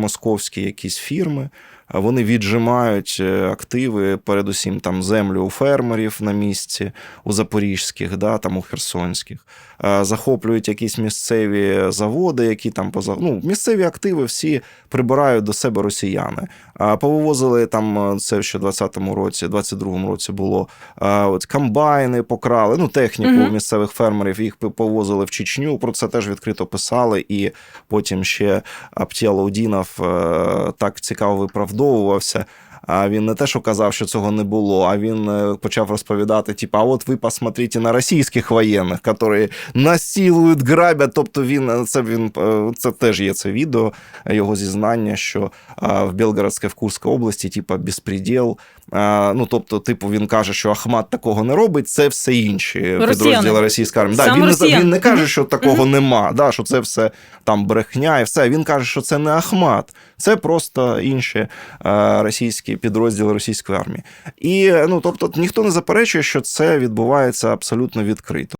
московські якісь фірми. Вони віджимають е, активи, передусім там землю у фермерів на місці, у запорізьких, да, там у херсонських, Е, захоплюють якісь місцеві заводи, які там поза ну, місцеві активи всі прибирають до себе росіяни. Повивозили там е, це ще в 20-му році, 22-му році було от комбайни покрали, ну техніку Мгм. місцевих фермерів їх повозили в Чечню. Про це теж відкрито писали. І потім ще Аптєлаудінов е, так цікаво виправдовувався. А він не те, що казав, що цього не було, а він е, почав розповідати: типу, а от ви посмотрите на російських воєнних, які насилують, грабять. Тобто він е, це він е, це теж є це відео, його зізнання, що в Белгородській, в Курській області, типу, безпреділ. Ну, тобто, типу, він каже, що Ахмат такого не робить, це все інші підрозділи російської армії. Да, він, не, він не каже, що такого нема, да, що це все там брехня і все. Він каже, що це не Ахмат, це просто інші е, російські підрозділи російської армії. І ну, тобто, ніхто не заперечує, що це відбувається абсолютно відкрито.